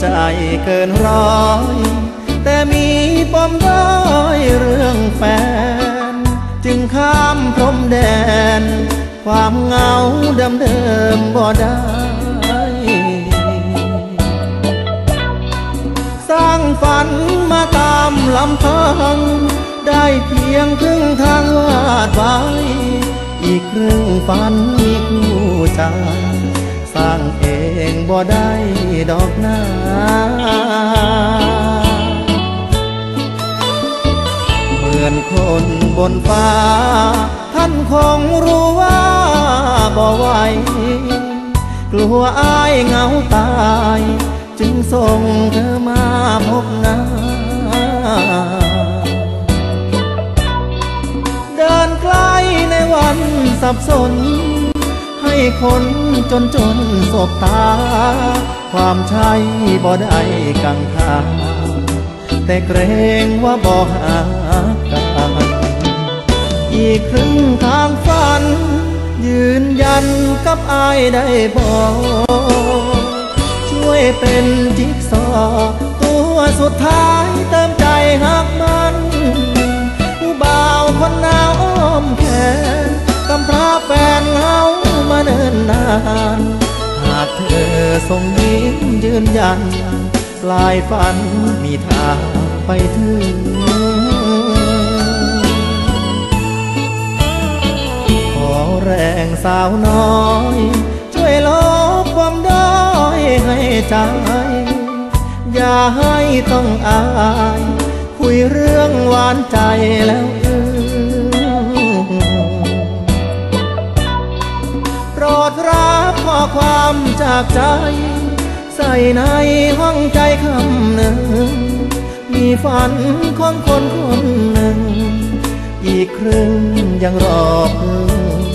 ใจเกินร้อย แต่มีปมด้อยเรื่องแฟน จึงข้ามพรมแดน ความเหงาเดิมเดิมบ่ได้สร้างฝันมาตามลำพัง ได้เพียงครึ่งทางวาดไว้อีกครึ่งฝันมีคู่ใจสร้างเอง งบ่ได้ดอกหน้าเหมือนคนบนฟ้า ท่านคงรู้ว่าบ่ไหวกลัวอายเหงาตาย จึงส่งเธอมาพบหน้าเดินใกล้ในวันสับสน คนจนจนสบตา ความใช่บ่ได้กังขาแต่เกรงว่าบ่หากันอีกครึ่งทางฝัน ยืนยันกับอายได้บอกช่วยเป็นจิ๊กซอว์ตัวสุดท้ายเติมใจหัก ทรงยิ้มยืนยัน ปลายฝันมีทางไปถึง ขอแรงสาวน้อย ช่วยลบความด้อยให้ใจ อย่าให้ต้องอาย คุยเรื่องหวานใจแล้ว จากใจ ใส่ในห้องใจคำหนึ่ง มีฝันของคนคนหนึ่ง อีกครึ่งยังรอเพื่อ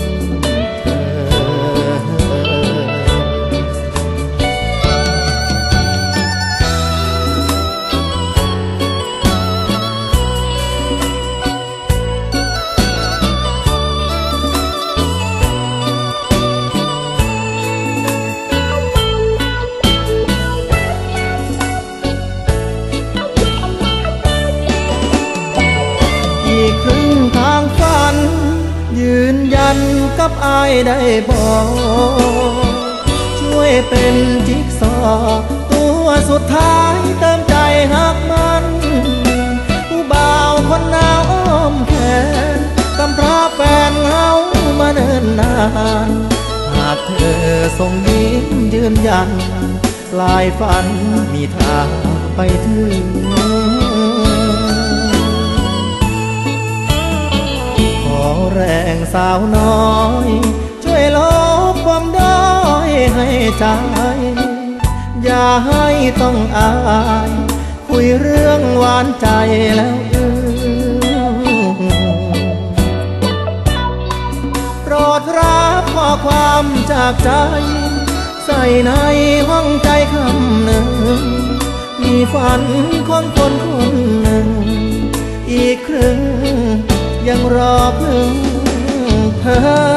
ันกับอายได้บอกช่วยเป็นจิ๊กซอว์ตัวสุดท้ายเติมใจหักมันผู้บ่าวคนหนาวอ้อมแขนกำพร้าแฟนเฮามาเนินนานหากเธอทรงยิ้มยืนยัน ปลายฝันมีทางไปถึง แรงสาวน้อย ช่วยลบความด้อยให้ใจอย่าให้ต้องอาย คุยเรื่องหวานใจแล้วอือโปรดรับข้อความจากใจ ใส่ในห้องใจคำหนึ่ง มีฝันของคนคนหนึ่ง รอพึ่งเธอ